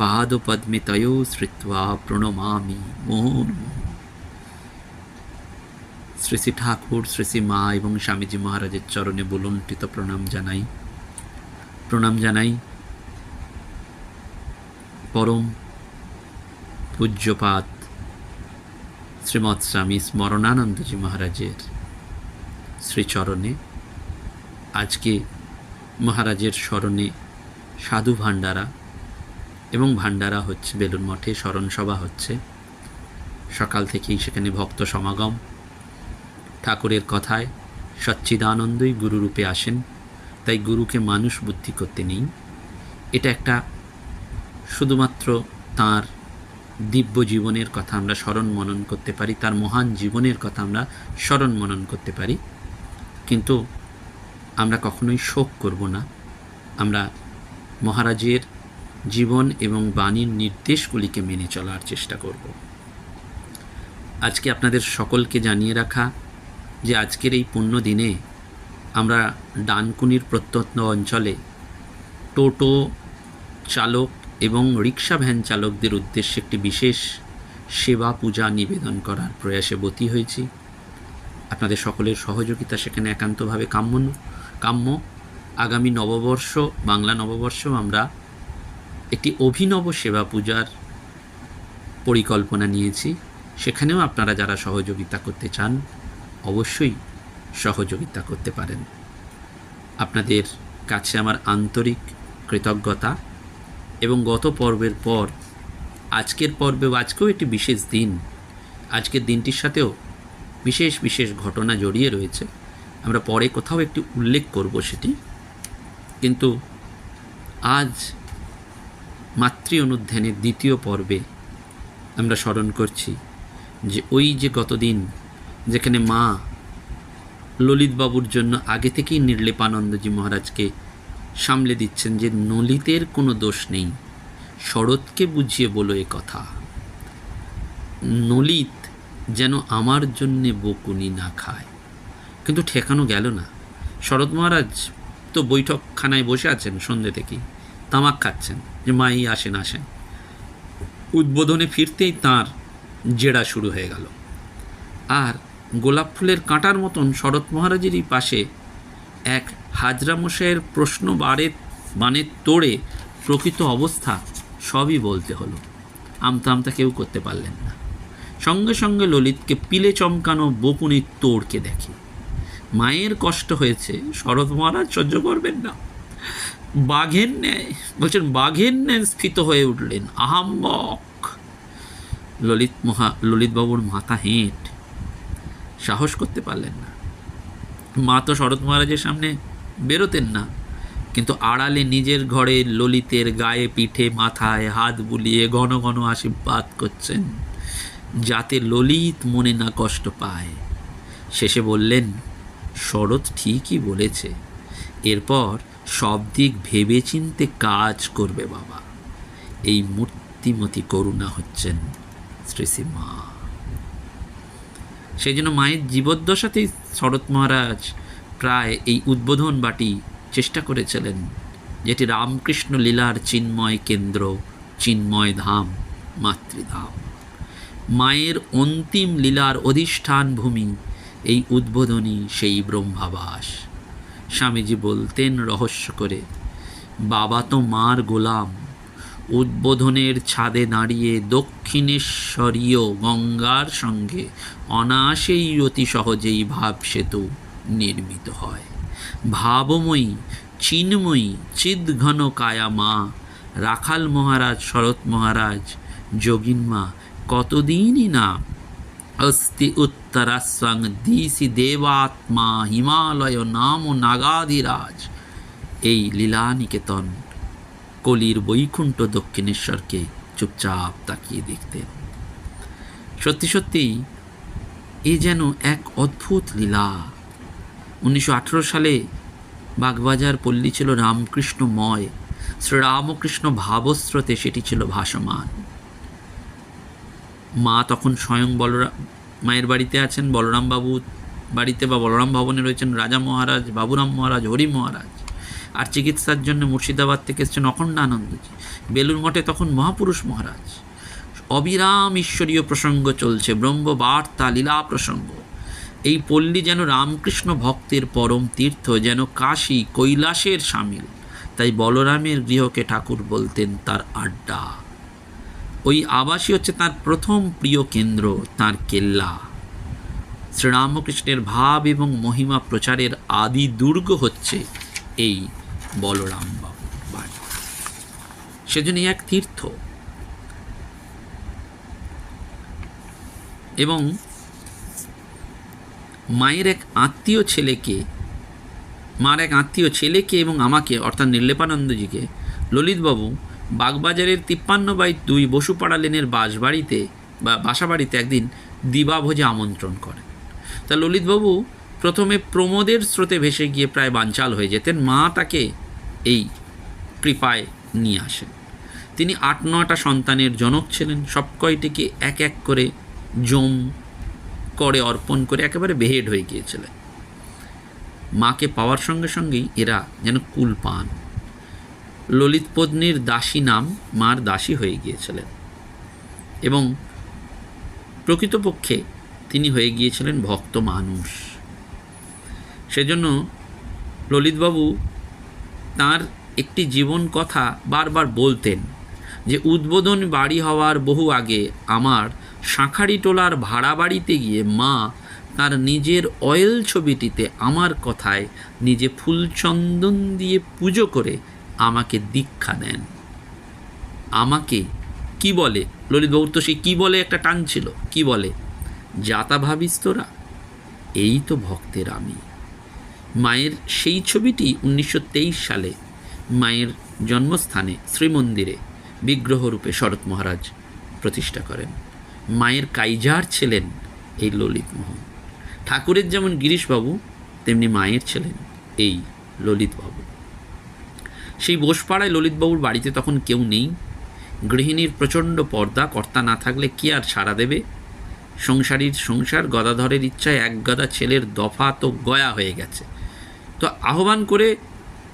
পাদপদ্মে তয়ো শ্রিত্বা প্রণমামি মোহন শ্রী শ্রী ঠাকুর শ্রী শ্রী মা এবং স্বামীজি মহারাজের চরণে বলুণ্ঠিত প্রণাম জানাই প্রণাম জানাই পরম পূজ্যপাত শ্রীমৎ স্বামী স্মরণানন্দজি মহারাজের শ্রীচরণে আজকে মহারাজের স্মরণে সাধু ভাণ্ডারা এবং ভাণ্ডারা হচ্ছে, বেলুন মঠে স্মরণ সভা হচ্ছে। সকাল থেকেই সেখানে ভক্ত সমাগম। ঠাকুরের কথায় সচ্চিদানন্দই গুরুরূপে আসেন, তাই গুরুকে মানুষ বুদ্ধি করতে নেই। এটা একটা শুধুমাত্র তার দিব্য জীবনের কথা আমরা স্মরণ মনন করতে পারি, তার মহান জীবনের কথা আমরা স্মরণ মনন করতে পারি। কিন্তু আমরা কখনোই শোক করব না। আমরা মহারাজের জীবন এবং বাণীর নির্দেশগুলিকে মেনে চলার চেষ্টা করব। আজকে আপনাদের সকলকে জানিয়ে রাখা যে আজকের এই পুণ্য দিনে আমরা ডানকুনির প্রত্যন্ত অঞ্চলে টোটো চালক এবং রিক্সা ভ্যান চালকদের উদ্দেশ্যে একটি বিশেষ সেবা পূজা নিবেদন করার প্রয়াসে বতী হয়েছি। আপনাদের সকলের সহযোগিতা সেখানে একান্তভাবে কাম্য কাম্য। আগামী নববর্ষ, বাংলা নববর্ষও আমরা একটি অভিনব সেবা পূজার পরিকল্পনা নিয়েছি। সেখানেও আপনারা যারা সহযোগিতা করতে চান, অবশ্যই সহযোগিতা করতে পারেন। আপনাদের কাছে আমার আন্তরিক কৃতজ্ঞতা এবং গত পর্বের পর, আজকের পর্বেও আজকেও একটি বিশেষ দিন, আজকের দিনটির সাথেও বিশেষ বিশেষ ঘটনা জড়িয়ে রয়েছে। আমরা পরে কোথাও একটি উল্লেখ করব সেটি। কিন্তু আজ মাতৃ অনুধ্যানের দ্বিতীয় পর্বে আমরা স্মরণ করছি যে ওই যে গতদিন যেখানে মা ললিতবাবুর জন্য আগে থেকেই নির্লেপানন্দজি মহারাজকে সামলে দিচ্ছেন যে নলিতের কোনো দোষ নেই, শরৎকে বুঝিয়ে বলো এ কথা। নলিত যেন আমার জন্যে বকুনি না খায়। কিন্তু ঠেকানো গেল না। শরৎ মহারাজ তো বৈঠকখানায় বসে আছেন সন্ধ্যে থেকেই। তামাক খাচ্ছেন, যে মাই আসেন আসেন উদ্বোধনে ফিরতেই তার জেরা শুরু হয়ে গেল। আর গোলাপ ফুলের কাঁটার মতন শরৎ মহারাজেরই পাশে এক হাজরা মশাইয়ের প্রশ্ন বারে বানের তোড়ে প্রকৃত অবস্থা সবই বলতে হলো। আমতা আমতা কেউ করতে পারলেন না। সঙ্গে সঙ্গে ললিতকে পিলে চমকানো বকুনির তোড়কে দেখে। মায়ের কষ্ট হয়েছে, শরৎ মহারাজ সহ্য করবেন না। বাঘের ন্যায় বলছেন, বাঘের ন্যায় স্ফীত হয়ে উঠলেন। আহাম্বক ললিত মহা, ললিতবাবুর মাথা হেঁট। সাহস করতে পারলেন না। মা তো শরৎ মহারাজের সামনে বেরোতেন না, কিন্তু আড়ালে নিজের ঘরে ললিতের গায়ে পিঠে মাথায় হাত বুলিয়ে ঘন ঘন আশীর্বাদ করছেন, যাতে ললিত মনে না কষ্ট পায়। শেষে বললেন, শরৎ ঠিকই বলেছে। এরপর সব দিক ভেবে চিনতে কাজ করবে বাবা। এই মূর্তিমতি করুণা হচ্ছেন শ্রী মা সেই জন্য মায়ের জীবদ্দশাতেই শরৎ মহারাজ প্রায় এই উদ্বোধন বাটি চেষ্টা করেছিলেন যেটি রামকৃষ্ণ লীলার চিন্ময় কেন্দ্র, চিন্ময় ধাম, মাতৃধাম। মায়ের অন্তিম লীলার অধিষ্ঠান ভূমি এই উদ্বোধনী সেই ব্রহ্মাবাস। স্বামীজি বলতেন রহস্য করে, বাবা তো মার গোলাম। উদ্বোধনের ছাদে দাঁড়িয়ে দক্ষিণেশ্বরীয় গঙ্গার সঙ্গে অনায়াসেই অতি সহজেই ভাব সেতু নির্মিত হয়। ভাবময়ী, চিন্ময়ী, চিদ্ঘন কায়া মা, রাখাল মহারাজ, শরৎ মহারাজ, যোগিন মা, কতদিনই না অস্তি উত্তরাস্বাং দিশি দেবাত্মা হিমালয় নাম নাগাদিরাজ এই লীলানিকেতন কলির বৈকুণ্ঠ দক্ষিণেশ্বরকে চুপচাপ তাকিয়ে দেখতেন সত্যি সত্যি এ যেন এক অদ্ভুত লীলা। উনিশশো আঠেরো সালে বাগবাজার পল্লী ছিল রামকৃষ্ণময়। শ্রীরামকৃষ্ণ ভাবস্রোতে সেটি ছিল ভাসমান। মা তখন স্বয়ং বলরাম মায়ের বাড়িতে আছেন বলরাম বাবু বাড়িতে বা বলরাম ভবনে রয়েছেন রাজা মহারাজ, বাবুরাম মহারাজ, হরি মহারাজ। আর চিকিৎসার জন্য মুর্শিদাবাদ থেকে এসেছেন অখণ্ডানন্দজি বেলুর মঠে তখন মহাপুরুষ মহারাজ। অবিরাম ঈশ্বরীয় প্রসঙ্গ চলছে ব্রহ্মবার্তা লীলা প্রসঙ্গ। এই পল্লী যেন রামকৃষ্ণ ভক্তের পরম তীর্থ, যেন কাশী কৈলাসের সামিল। তাই বলরামের গৃহকে ঠাকুর বলতেন তার আড্ডা। ওই আবাসই হচ্ছে তার প্রথম প্রিয় কেন্দ্র, তার কেল্লা। শ্রীরামকৃষ্ণের ভাব এবং মহিমা প্রচারের আদি দুর্গ হচ্ছে এই বলরাম বাবু বাড়ি। সেজন্য এক তীর্থ। এবং মায়ের এক আত্মীয় ছেলেকে, মার এক আত্মীয় ছেলেকে এবং আমাকে, অর্থাৎ নির্লেপানন্দজিকে, ললিতবাবু বাগবাজারের তিপ্পান্ন বাই দুই বসুপাড়া লেনের বাসবাড়িতে বা বাসাবাড়িতে একদিন দিবাভোজে আমন্ত্রণ করেন। তা ললিতবাবু প্রথমে প্রমোদের স্রোতে ভেসে গিয়ে প্রায় বানচাল হয়ে যেতেন। মা তাকে এই কৃপায় নিয়ে আসেন। তিনি আট নটা সন্তানের জনক ছিলেন। সব কয়টিকে এক এক করে জম করে অর্পণ করে একেবারে বেহেড হয়ে গিয়েছিলেন। মাকে পাওয়ার সঙ্গে সঙ্গেই এরা যেন কুল পান। ললিত পত্নীর দাসী নাম মার দাসী হয়ে গিয়েছিলেন এবং প্রকৃতপক্ষে তিনি হয়ে গিয়েছিলেন ভক্ত মানুষ। সেজন্য ললিতবাবু তার একটি জীবন কথা বারবার বলতেন যে, উদ্বোধন বাড়ি হওয়ার বহু আগে আমার শাঁখারি টোলার ভাড়া বাড়িতে গিয়ে মা তার নিজের অয়েল ছবিটিতে আমার কথায় নিজে ফুলচন্দন দিয়ে পুজো করে আমাকে দীক্ষা দেন। আমাকে কি বলে? ললিতবাবুর তো সেই কী বলে একটা টান ছিল। কি বলে? যাতা ভাবিস তোরা, এই তো ভক্তের আমি। মায়ের সেই ছবিটি উনিশশো তেইশ সালে মায়ের জন্মস্থানে শ্রীমন্দিরে বিগ্রহরূপে শরৎ মহারাজ প্রতিষ্ঠা করেন। মায়ের কাইজার ছিলেন এই ললিতমোহন ঠাকুরের যেমন গিরিশবাবু, তেমনি মায়ের ছিলেন এই ললিতবাবু। সেই বোসপাড়ায় ললিতবাবুর বাড়িতে তখন কেউ নেই। গৃহিণীর প্রচণ্ড পর্দা, কর্তা না থাকলে কি আর সাড়া দেবে? সংসারীর সংসার, গদাধরের ইচ্ছায় এক গদা ছেলের দফা তো গয়া হয়ে গেছে। তো আহ্বান করে,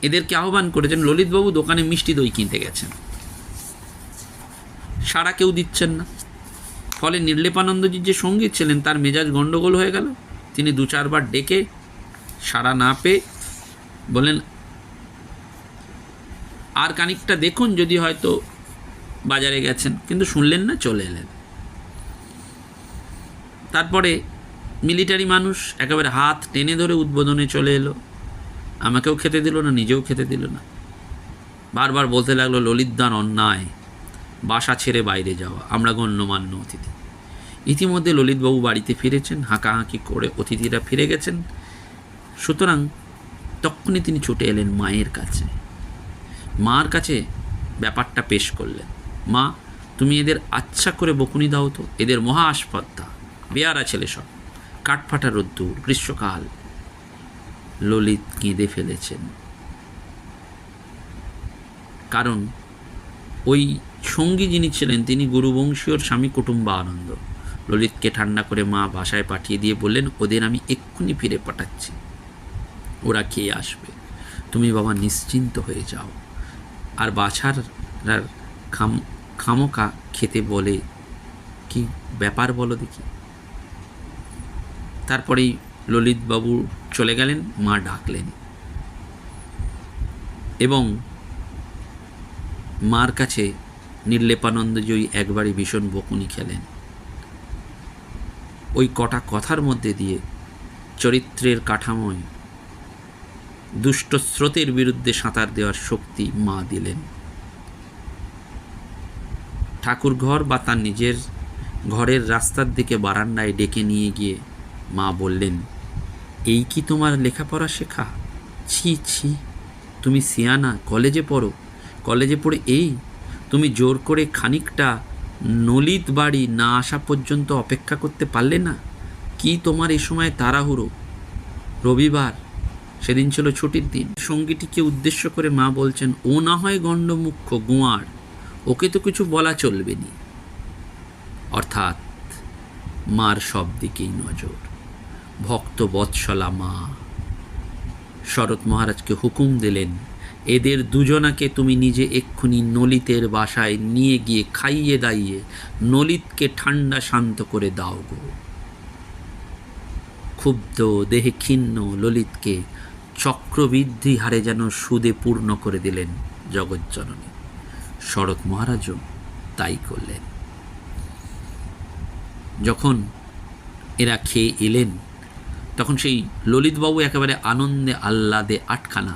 এদেরকে আহ্বান করেছেন, ললিতবাবু দোকানে মিষ্টি দই কিনতে গেছেন। সাড়া কেউ দিচ্ছেন না। ফলে নির্লেপানন্দজির যে সংগীত ছিলেন, তার মেজাজ গণ্ডগোল হয়ে গেল। তিনি দু চারবার ডেকে সাড়া না পেয়ে বলেন আর কানিকটা দেখুন যদি হয়তো বাজারে গেছেন। কিন্তু শুনলেন না, চলে এলেন। তারপরে মিলিটারি মানুষ একেবারে হাত টেনে ধরে উদ্বোধনে চলে এলো। আমাকেও খেতে দিল না, নিজেও খেতে দিল না। বারবার বলতে লাগল ললিতদান অন্যায়, বাসা ছেড়ে বাইরে যাওয়া, আমরা গণ্যমান্য অতিথি। ইতিমধ্যে ললিতবাবু বাড়িতে ফিরেছেন, হাঁকাহাঁকি করে অতিথিরা ফিরে গেছেন। সুতরাং তখনই তিনি ছুটে এলেন মায়ের কাছে। মার কাছে ব্যাপারটা পেশ করলেন মা, তুমি এদের আচ্ছা করে বকুনি দাও তো, এদের মহা আসপদ্দা বেয়ারা ছেলে সব, কাঠফাটা রোদ্দুর, গ্রীষ্মকাল, ললিত কেঁদে ফেলেছেন। কারণ ওই সঙ্গী যিনি ছিলেন, তিনি গুরুবংশীয়র স্বামী কুটুম্বা আনন্দ ললিতকে ঠান্ডা করে মা বাসায় পাঠিয়ে দিয়ে বললেন, ওদের আমি এক্ষুনি ফিরে পাঠাচ্ছি। ওরা খেয়ে আসবে। তুমি বাবা নিশ্চিন্ত হয়ে যাও। আর বাছার খাম খামোকা খেতে বলে কি ব্যাপার বলো দেখি। তারপরেই ললিতবাবু চলে গেলেন, মা ডাকলেন। এবং মার কাছে নির্লেপানন্দজয়ী একবারই ভীষণ বকুনি খেলেন। ওই কটা কথার মধ্যে দিয়ে চরিত্রের কাঠামোয় দুষ্ট স্রোতের বিরুদ্ধে সাঁতার দেওয়ার শক্তি মা দিলেন। ঠাকুর ঘর বা তার নিজের ঘরের রাস্তার দিকে বারান্দায় ডেকে নিয়ে গিয়ে মা বললেন, এই কি তোমার লেখাপড়া শেখা? ছি ছি, তুমি সিয়ানা, কলেজে পড়ো, কলেজে পড়ে এই, তুমি জোর করে খানিকটা নলিত বাড়ি না আসা পর্যন্ত অপেক্ষা করতে পারলে না? কি তোমার এই সময় তাড়াহুড়ো? রবিবার সেদিন ছিল ছুটির দিন। সঙ্গীটিকে উদ্দেশ্য করে মা বলছেন, ও না হয় গণ্ডমুখ্য গোয়ার, ওকে তো কিছু বলা চলবে নি। অর্থাৎ, মার সব দিকেই নজর। ভক্ত বৎসলা মা, শরৎ মহারাজকে হুকুম দিলেন, এদের দুজনাকে তুমি নিজে এক্ষুনি নলিতের বাসায় নিয়ে গিয়ে খাইয়ে দাইয়ে নলিতকে ঠান্ডা শান্ত করে দাও গো। ক্ষুব্ধ দেহে ক্ষীণ ললিতকে চক্রবৃদ্ধি হারে যেন সুদে পূর্ণ করে দিলেন জগজ্জননী শরৎ মহারাজও তাই করলেন। যখন এরা খেয়ে এলেন, তখন সেই ললিতবাবু একেবারে আনন্দে আহ্লাদে আটখানা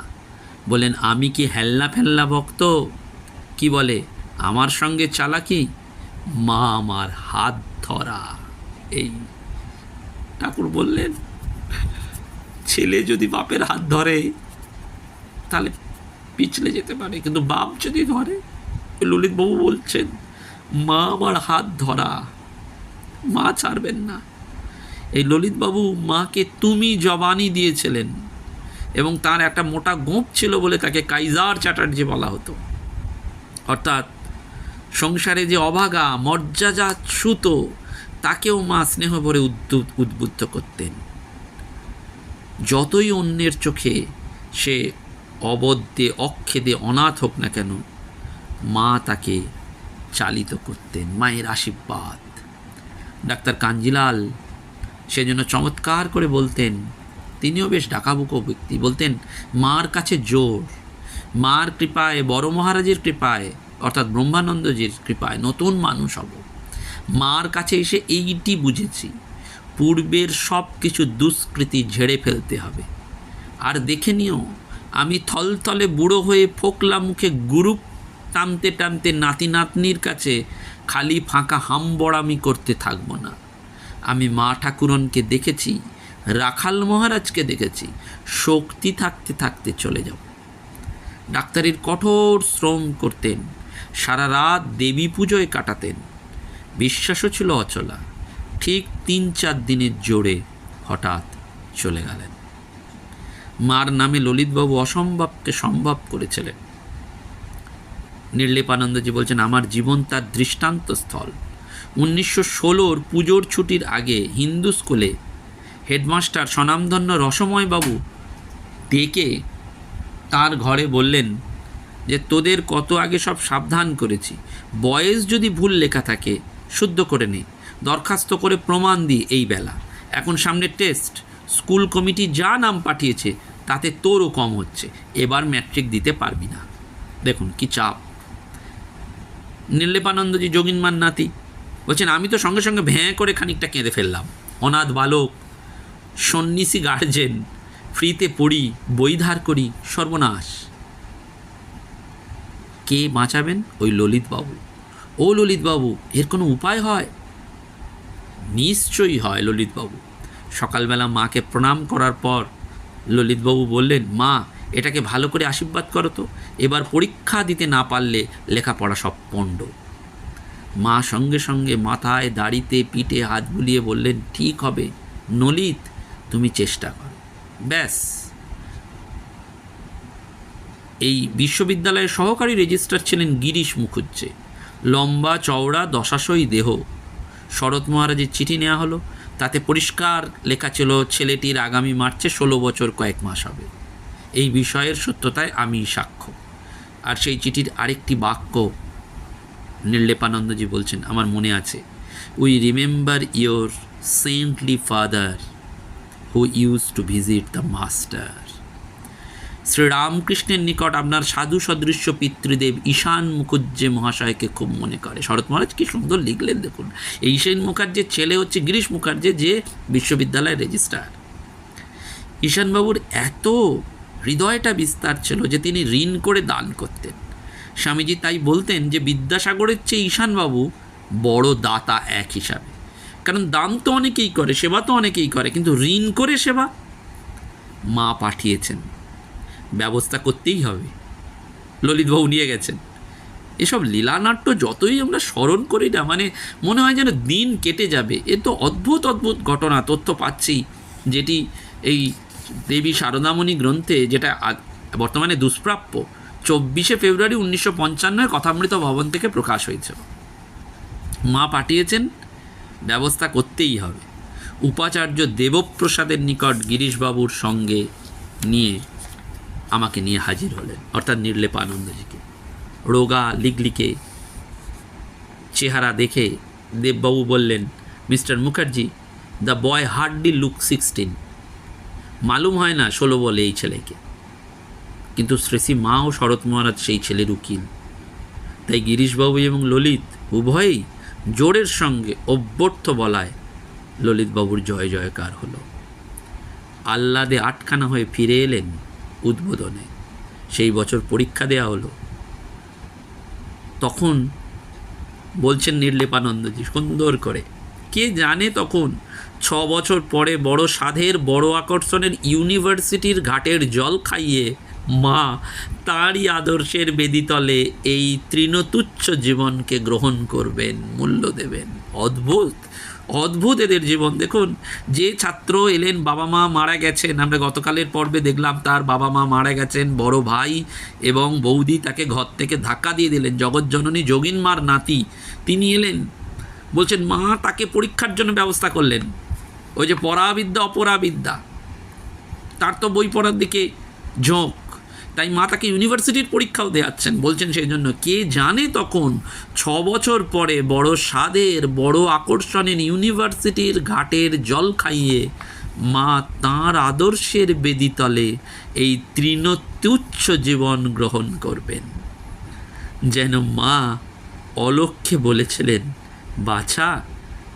বলেন আমি কি হেল্লা ফেল্লা ভক্ত? কি বলে, আমার সঙ্গে চালাকি? মা আমার হাত ধরা। এই ঠাকুর বললেন ছেলে যদি বাপের হাত ধরে, তাহলে পিছলে যেতে পারে। কিন্তু বাপ যদি ধরে, ললিতবাবু বলছেন, মা আমার হাত ধরা, মা ছাড়বেন না। এই ললিতবাবু মাকে তুমি জবানি দিয়েছিলেন এবং তার একটা মোটা গোঁপ ছিল বলে তাকে কাইজার চ্যাটার্জি বলা হতো। অর্থাৎ সংসারে যে অভাগা মর্যাদা ছুত তাকেও মা স্নেহ ভরে উদ্বুদ্ধ করতেন। যতই অন্যের চোখে সে অবদ্যে অক্ষেদে, অনাথ হোক না কেন, মা তাকে চালিত করতেন, মায়ের আশীর্বাদ। ডাক্তার কাঞ্জিলাল সেজন্য চমৎকার করে বলতেন, তিনিও বেশ ডাকাবুকো ব্যক্তি, বলতেন, মার কাছে জোর, মার কৃপায়, বড় মহারাজের কৃপায়, অর্থাৎ ব্রহ্মানন্দজির কৃপায় নতুন মানুষ হব। মার কাছে এসে এইটি বুঝেছি পূর্বের সব কিছু দুষ্কৃতি ঝেড়ে ফেলতে হবে। আর দেখে নিও, আমি থলথলে বুড়ো হয়ে ফোকলা মুখে গুরু টানতে টানতে নাতি নাতনির কাছে খালি ফাঁকা হামবড়ামি করতে থাকব না। আমি মা ঠাকুরনকে দেখেছি, রাখাল মহারাজকে দেখেছি, শক্তি থাকতে থাকতে চলে যাব। ডাক্তারির কঠোর শ্রম করতেন, সারা রাত দেবী পুজোয় কাটাতেন। বিশ্বাসও ছিল অচলা। ঠিক তিন চার দিনের জোরে হঠাৎ চলে গেলেন। মার নামে ললিতবাবু অসম্ভবকে সম্ভব করেছিলেন। নির্লেপানন্দজি বলছেন, আমার জীবন তার দৃষ্টান্ত স্থল। উনিশশো ষোলোর পুজোর ছুটির আগে হিন্দু স্কুলে হেডমাস্টার স্বনামধন্য রসময়বাবু ডেকে তার ঘরে বললেন যে, তোদের কত আগে সব সাবধান করেছি। বয়স যদি ভুল লেখা থাকে, শুদ্ধ করে নে। দরখাস্ত করে প্রমাণ দিই এই বেলা। এখন সামনে টেস্ট। স্কুল কমিটি যা নাম পাঠিয়েছে, তাতে তোরও কম হচ্ছে। এবার ম্যাট্রিক দিতে পারবি না। দেখুন কি চাপ। নির্লেপানন্দজি যোগিনমান নাতি। বলছেন, আমি তো সঙ্গে সঙ্গে ভ্যাঁ করে খানিকটা কেঁদে ফেললাম। অনাথ বালক, সন্ন্যাসী গার্জেন ফ্রিতে পড়ি, বই ধার করি, সর্বনাশ। কে বাঁচাবেন? ওই ললিতবাবু। ও ললিতবাবু, এর কোনো উপায় হয়? নিশ্চয়ই হয় ললিতবাবু। সকালবেলা মাকে প্রণাম করার পর ললিতবাবু বললেন, মা, এটাকে ভালো করে আশীর্বাদ করো তো। এবার পরীক্ষা দিতে না পারলে লেখাপড়া সব পণ্ড। মা সঙ্গে সঙ্গে মাথায় দাড়িতে, পিঠে হাত বুলিয়ে বললেন, ঠিক হবে, নলিত, তুমি চেষ্টা করো। ব্যাস। এই বিশ্ববিদ্যালয়ের সহকারী রেজিস্ট্রার ছিলেন গিরিশ মুখুজ্জে। লম্বা, চওড়া দশাশই দেহ শরৎ মহারাজের চিঠি নেওয়া হলো। তাতে পরিষ্কার লেখা ছিল, ছেলেটির আগামী মার্চে ষোলো বছর কয়েক মাস হবে। এই বিষয়ের সত্যতায় আমি সাক্ষ্য। আর সেই চিঠির আরেকটি বাক্য নির্লেপানন্দজি বলছেন, আমার মনে আছে we remember your saintly father who use to visit the master শ্রীরামকৃষ্ণের নিকট আপনার সাধু সদৃশ্য পিতৃদেব ঈশান মুখুজ্জে মহাশয়কে খুব মনে করে। শরৎ মহারাজ কি সুন্দর লিখলেন দেখুন। এই ঈশান মুখার্জির ছেলে হচ্ছে গিরিশ মুখার্জি, যে বিশ্ববিদ্যালয়ের রেজিস্ট্রার। ঈশানবাবুর এত হৃদয়টা বিস্তার ছিল যে তিনি ঋণ করে দান করতেন। স্বামীজি তাই বলতেন যে বিদ্যাসাগরের চেয়ে ঈশানবাবু বড় দাতা এক হিসাবে। কারণ দান তো অনেকেই করে, সেবা তো অনেকেই করে, কিন্তু ঋণ করে সেবা মা পাঠিয়েছেন। ব্যবস্থা করতেই হবে। ললিতবাবু নিয়ে গেছেন। এসব লীলানাট্য যতই আমরা স্মরণ করি না মানে মনে হয় যেন দিন কেটে যাবে। এ তো অদ্ভুত অদ্ভুত ঘটনা, তথ্য পাচ্ছি। যেটি এই দেবী শারদামণি গ্রন্থে, যেটা বর্তমানে দুষ্প্রাপ্য, চব্বিশে ফেব্রুয়ারি উনিশশো পঞ্চান্নয় কথামৃত ভবন থেকে প্রকাশ হয়েছে। মা পাঠিয়েছেন, ব্যবস্থা করতেই হবে। উপাচার্য দেবপ্রসাদের নিকট গিরিশবাবুর সঙ্গে নিয়ে আমাকে নিয়ে হাজির হলেন, অর্থাৎ নির্লেপ আনন্দজিকে। রোগা লিগলিকে চেহারা দেখে দেববাবু বললেন, mister Mukherjee, the boy hardly look sixteen. মালুম হয় না ষোলো বলে এই ছেলেকে। কিন্তু শ্রেষী মা ও শরৎ মহারাজ সেই ছেলের উকিল। তাই গিরিশবাবু এবং ললিত উভয়ই জোরের সঙ্গে অভ্যর্থ বলায় ললিতবাবুর জয় জয়কার হলো। আহ্লাদে আটখানা হয়ে ফিরে এলেন উদ্বোধনে। সেই বছর পরীক্ষা দেয়া হলো। তখন বলছেন নির্লেপানন্দজি, সুন্দর করে। কে জানে তখন ছ বছর পরে বড় সাধের বড় আকর্ষণের ইউনিভার্সিটির ঘাটের জল খাইয়ে মা তাঁরই আদর্শের বেদিতলে এই তৃণতুচ্ছ জীবনকে গ্রহণ করবেন, মূল্য দেবেন। অদ্ভুত! অদ্ভুত এদের জীবন। দেখুন, যে ছাত্র এলেন, বাবা মা মারা গেছেন। আমরা গতকালের পর্বে দেখলাম তার বাবা মা মারা গেছেন, বড় ভাই এবং বৌদি তাকে ঘর থেকে ধাক্কা দিয়ে দিলেন। জগৎজননী যোগিন মার নাতি, তিনি এলেন, বলছেন, মা তাকে পরীক্ষার জন্য ব্যবস্থা করলেন। ওই যে পরাবিদ্যা, অপরাবিদ্যা। তার তো বই পড়ার দিকে ঝোঁক। তাই মা তাকে ইউনিভার্সিটির পরীক্ষাও দেওয়াচ্ছেন বলছেন সেই জন্য, কে জানে তখন ছ বছর পরে বড় স্বাদের, বড় আকর্ষণের ইউনিভার্সিটির ঘাটের জল খাইয়ে মা তাঁর আদর্শের বেদিতলে এই তৃণতুচ্ছ জীবন গ্রহণ করবেন। যেন মা অলক্ষ্যে বলেছিলেন, বাছা,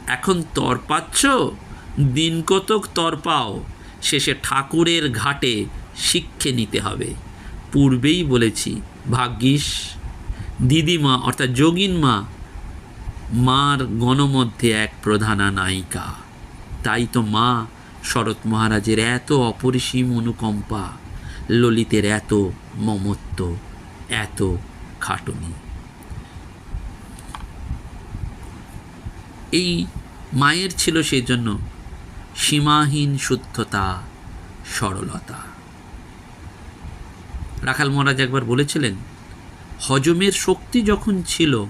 এখন তর পাচ্ছ? দিন কতক তর পাও, শেষে ঠাকুরের ঘাটে শিক্ষে নিতে হবে। পূর্বেই বলেছি, ভাগ্যিস দিদিমা অর্থাৎ যোগিন মা, মার গণমধ্যে এক প্রধানা নায়িকা। তাই তো মা শরৎ মহারাজের এত অপরিসীম অনুকম্পা, ললিতের এত মমত্ব, এত খাটুনি। এই মায়ের ছিল সেই জন্য সীমাহীন শুদ্ধতা, সরলতা। রাখাল মহারাজ একবার বলেছিলেন, হজমের শক্তি যখন ছিল,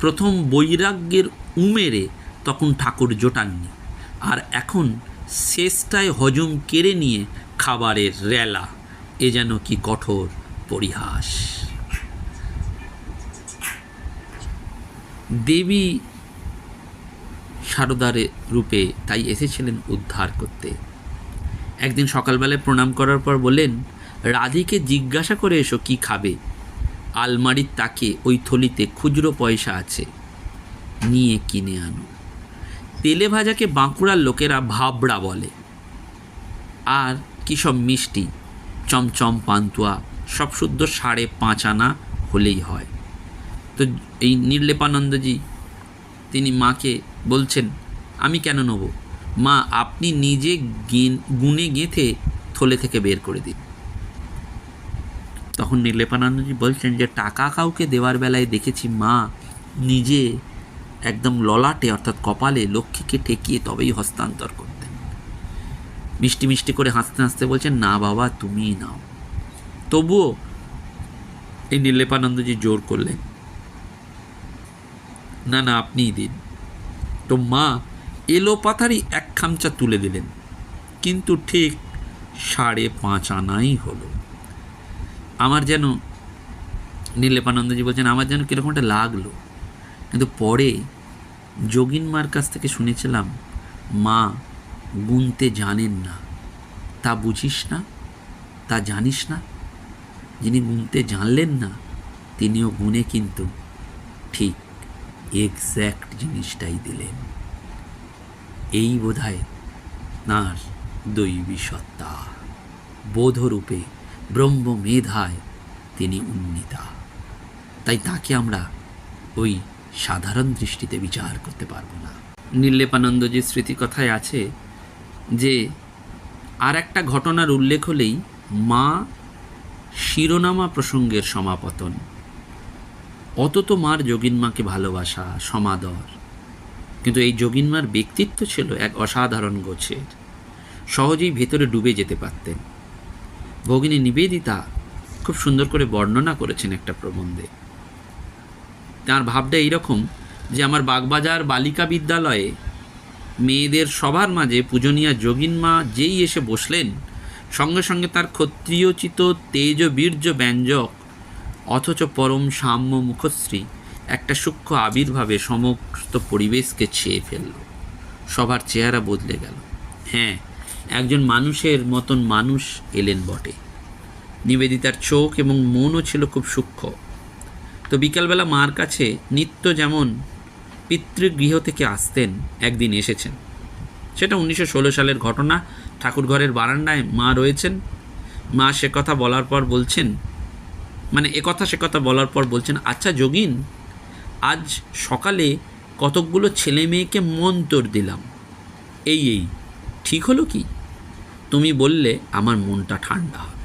প্রথম বৈরাগ্যের উমেরে তখন ঠাকুর জোটাননি। আর এখন শেষটায় হজম কেড়ে নিয়ে খাবারের রেলা। এ যেন কি কঠোর পরিহাস। দেবী সারদারে রূপে তাই এসেছিলেন উদ্ধার করতে। একদিন সকালবেলায় প্রণাম করার পর বললেন রাধিকে জিজ্ঞাসা করে এসো, কি খাবে? আলমারির তাকে ওই থলিতে খুচরো পয়সা আছে, নিয়ে কিনে আনো। তেলে ভাজাকে বাঁকুড়ার লোকেরা ভাবড়া বলে। আর কী সব মিষ্টি, চমচম পান্তুয়া, সব শুদ্ধ সাড়ে পাঁচ আনা হলেই হয়। তো এই নির্লেপানন্দজি, তিনি মাকে বলছেন, আমি কেন নেব? মা, আপনি নিজে গেন- গেঁথে থলে থেকে বের করে দিন। তখন নির্লেপানন্দজি বলছেন যে, টাকা কাউকে দেওয়ার বেলায় দেখেছি মা নিজে একদম ললাটে, অর্থাৎ কপালে লক্ষ্মীকে ঠেকিয়ে তবেই হস্তান্তর করতেন। মিষ্টি মিষ্টি করে হাসতে হাসতে বলছেন, না বাবা তুমিই নাও। তবুও এই নির্লেপানন্দজি জোর করলেন, না না, আপনিই দিন। তো মা এলো পাথারি এক খামচা তুলে দিলেন, কিন্তু ঠিক সাড়ে পাঁচ আনাই হলো। আমার যেন নীলেপানন্দজি বলছেন, আমার যেন কীরকম একটা লাগল। কিন্তু পরে যোগিন মার কাছ থেকে শুনেছিলাম, মা, গুনতে জানেন না। তা বুঝিস না, তা জানিস না। যিনি গুনতে জানলেন না, তিনিও গুনে কিন্তু ঠিক এক্স্যাক্ট জিনিসটাই দিলেন। এই বোধহয় তাঁর দৈবী সত্তা। বোধরূপে ব্রহ্ম মেধায় তিনি উন্নীতা। তাই তাকে আমরা ওই সাধারণ দৃষ্টিতে বিচার করতে পারব না। নীলেপানন্দজির স্মৃতিকথায় আছে যে আর একটা ঘটনার উল্লেখ হলেই মা শিরোনামা প্রসঙ্গের সমাপতন। অত তো মার যোগিনমাকে ভালোবাসা, সমাদর। কিন্তু এই যোগিনমার ব্যক্তিত্ব ছিল এক অসাধারণ গোছের। সহজেই ভেতরে ডুবে যেতে পারতেন। ভগিনী নিবেদিতা খুব সুন্দর করে বর্ণনা করেছেন একটা প্রবন্ধে। তার ভাবটা এইরকম যে আমার বাগবাজার বালিকা বিদ্যালয়ে মেয়েদের সবার মাঝে পূজনীয়া যোগিনমা যেই এসে বসলেন, সঙ্গে সঙ্গে তার ক্ষত্রিয়চিত তেজ বীর্য ব্যঞ্জক, অথচ পরম সাম্য মুখশ্রী একটা সূক্ষ্ম আবির্ভাবে সমস্ত পরিবেশকে ছেয়ে ফেলল। সবার চেহারা বদলে গেল। হ্যাঁ একজন মানুষের মতন মানুষ এলেন বটে। নিবেদিতার চোখ এবং মনও ছিল খুব সূক্ষ্ম। তো বিকালবেলা মার কাছে নিত্য যেমন পিতৃগৃহ থেকে আসতেন, একদিন এসেছেন। সেটা উনিশশো ষোলো সালের ঘটনা। ঠাকুরঘরের বারান্দায় মা রয়েছেন। মা সে কথা বলার পর বলছেন মানে এ কথা সে কথা বলার পর বলছেন আচ্ছা যোগিন, আজ সকালে কতকগুলো ছেলে মেয়েকে মন্তর দিলাম। এই এই, ঠিক হলো কি? তুমি বললে আমার মনটা ঠান্ডা হবে।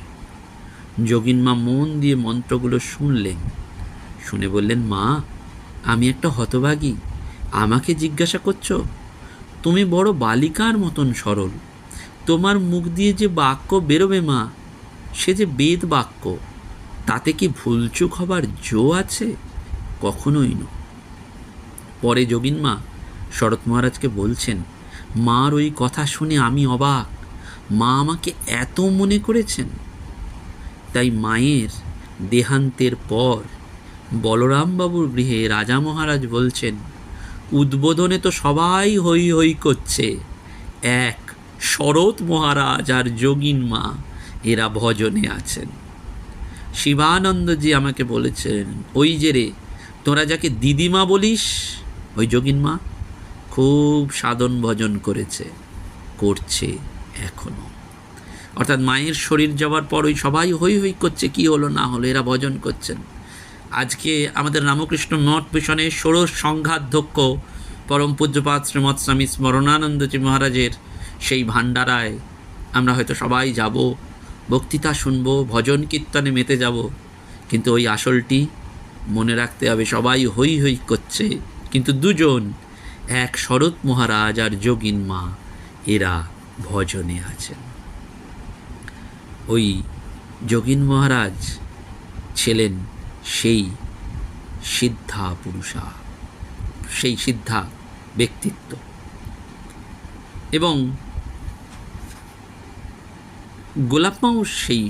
যোগিন মা মন দিয়ে মন্ত্রগুলো শুনলেন। শুনে বললেন, মা, আমি একটা হতভাগী। আমাকে জিজ্ঞাসা করছ, তুমি বড় বালিকার মতন সরল। তোমার মুখ দিয়ে যে বাক্য বেরোবে, মা, সে যে বেদ বাক্য, তাতে কি ভুলচুক হবার জো আছে? কখনোই না পরে যোগিন মা শরৎ মহারাজকে বলছেন, মার ওই কথা শুনে আমি অবাক। মা আমাকে এত মনে করেছেন। তাই মায়ের দেহান্তের পর বলরামবাবুর গৃহে রাজা মহারাজ বলছেন, উদ্বোধনে তো সবাই হই হই করছে। এক শরৎ মহারাজ আর যোগিন মা এরা ভজনে আছেন। শিবানন্দজি আমাকে বলেছেন, ওই যে রে, তোরা যাকে দিদিমা বলিস, ওই যোগিন মা, খুব সাধন ভজন করেছে, করছে। এখনও। অর্থাৎ মায়ের শরীর যাওয়ার পর ওই সবাই হই হই করছে, কি হলো না হলো, এরা ভজন করছেন। আজকে আমাদের রামকৃষ্ণ মঠ মিশনের ষোড়শ সংঘাধ্যক্ষ পরম পূজ্যপাত শ্রীমৎ স্বামী স্মরণানন্দজি মহারাজের সেই ভাণ্ডারায় আমরা হয়তো সবাই যাব, বক্তৃতা শুনব, ভজন কীর্তনে মেতে যাব, কিন্তু ওই আসলটি মনে রাখতে হবে, সবাই হই হই করছে, কিন্তু দুজন, এক শরৎ মহারাজ আর যোগিন মা, এরা ভজনে আছেন। ওই যোগিন মহারাজ ছিলেন সেই সিদ্ধা পুরুষা সেই সিদ্ধা ব্যক্তিত্ব। এবং গোলাপমাও সেই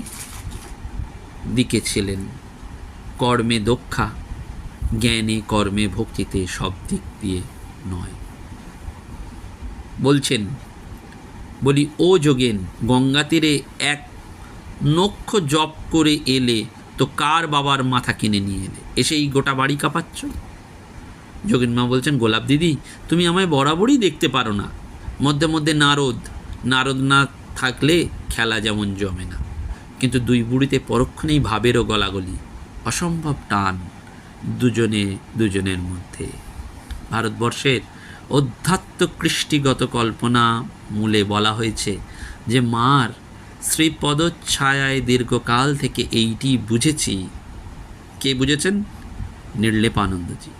দিকে ছিলেন। কর্মে দক্ষা, জ্ঞানে কর্মে ভক্তিতে সব দিক দিয়ে নয়। বলছেন বলি, ও যোগেন, গঙ্গা তীরে এক নক্ষ জপ করে এলে তো কার বাবার মাথা কিনে নিয়ে এলে? এসেই গোটা বাড়ি কাঁপাচ্ছ? যোগিন মা বলছেন, গোলাপ দিদি, তুমি আমায় বরাবরই দেখতে পারো না। মধ্যে মধ্যে নারদ নারদ না থাকলে খেলা যেমন জমে না। কিন্তু দুই বুড়িতে পরক্ষণেই ভাবেরও গলাগলি। অসম্ভব টান দুজনে দুজনের মধ্যে। ভারতবর্ষের অধ্যাত্ম কৃষ্টিগত কল্পনা মূলে বলা হয়েছে যে মার শ্রীপদচ্ছায়ায় দীর্ঘকাল থেকে এইটি বুঝেছি। কে বুঝেছেন? নির্লেপানন্দজি।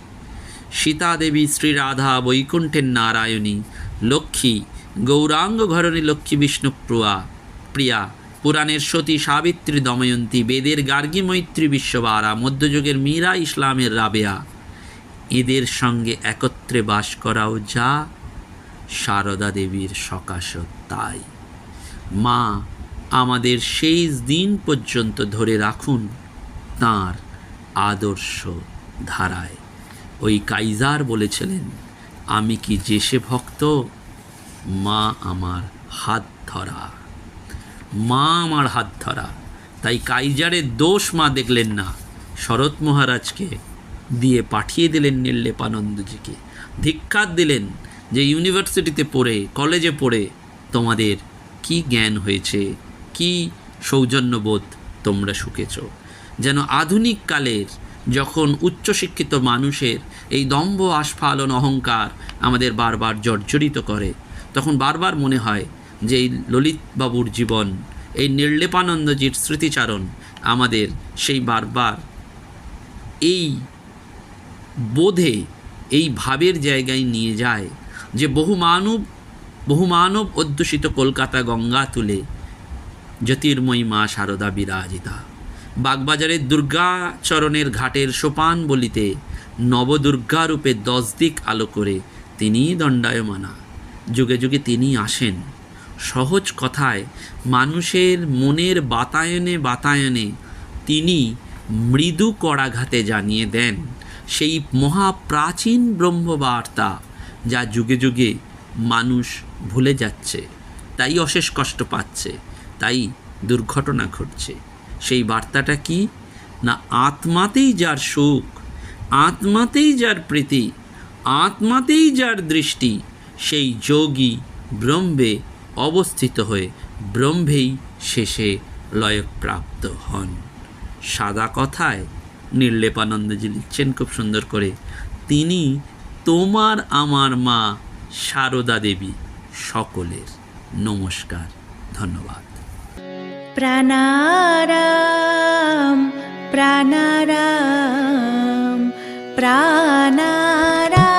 সীতা দেবী শ্রীরাধা বৈকুণ্ঠের নারায়ণী, লক্ষ্মী, গৌরাঙ্গ ঘরণী লক্ষ্মী বিষ্ণু প্রিয়া প্রিয়া, পুরাণের সতী সাবিত্রী দময়ন্তী, বেদের গার্গী মৈত্রী বিশ্ববারা, মধ্যযুগের মীরা ইসলামের রাবেয়া। এদের সঙ্গে একত্রে বাস করাও যা সারদা দেবীর সকাশ তাই মা, আমাদের শেষ দিন পর্যন্ত ধরে রাখুন তাঁর আদর্শ ধারায়। ওই কাইজার বলেছিলেন, আমি কি যেসে ভক্ত, মা আমার হাত ধরা। মা আমার হাত ধরা। তাই কাইজারের দোষ মা দেখলেন না। শরৎ মহারাজকে দিয়ে পাঠিয়ে দিলেন নির্লেপানন্দজিকে। ধিক্ষার দিলেন যে ইউনিভার্সিটিতে পড়ে, কলেজে পড়ে তোমাদের কি জ্ঞান হয়েছে? কি সৌজন্যবোধ তোমরা শুকেছ? যেন আধুনিক কালের যখন উচ্চশিক্ষিত মানুষের এই দম্ভ আস্ফালন অহংকার আমাদের বারবার জর্জরিত করে, তখন বারবার মনে হয় যে এই ললিতবাবুর জীবন, এই নির্লেপানন্দজির স্মৃতিচারণ আমাদের সেই বারবার এই বোধে এই ভাবের জায়গায় নিয়ে যায় যে বহু মানব বহু মানব অধ্যুষিত কলকাতা গঙ্গা তুলে জ্যোতির্ময়ী মা শারদা বিরাজিতা। বাগবাজারের দুর্গাচরণের ঘাটের সোপান বলিতে নবদুর্গা রূপে দশ দিক আলো করে তিনিই দণ্ডায়মানা। যুগে যুগে তিনি আসেন। সহজ কথায় মানুষের মনের বাতায়নে বাতায়নে তিনি মৃদু করাঘাতে জানিয়ে দেন। সেই মহাপ্রাচীন ব্রহ্মবার্তা যা যুগে যুগে মানুষ ভুলে যাচ্ছে, তাই অশেষ কষ্ট পাচ্ছে, তাই দুর্ঘটনা ঘটছে। সেই বার্তাটা কি? না আত্মাতেই যার সুখ আত্মাতেই যার প্রীতি, আত্মাতেই যার দৃষ্টি, সেই যোগী ব্রহ্মে অবস্থিত হয়ে ব্রহ্মেই শেষে লয়প্রাপ্ত হন। সাদা কথায় নির্লেপানন্দজি লিখছেন খুব সুন্দর করে, তিনি তোমার আমার মা সারদা দেবী সকলের। নমস্কার, ধন্যবাদ। প্রাণারাম প্রাণারাম প্রাণারাম।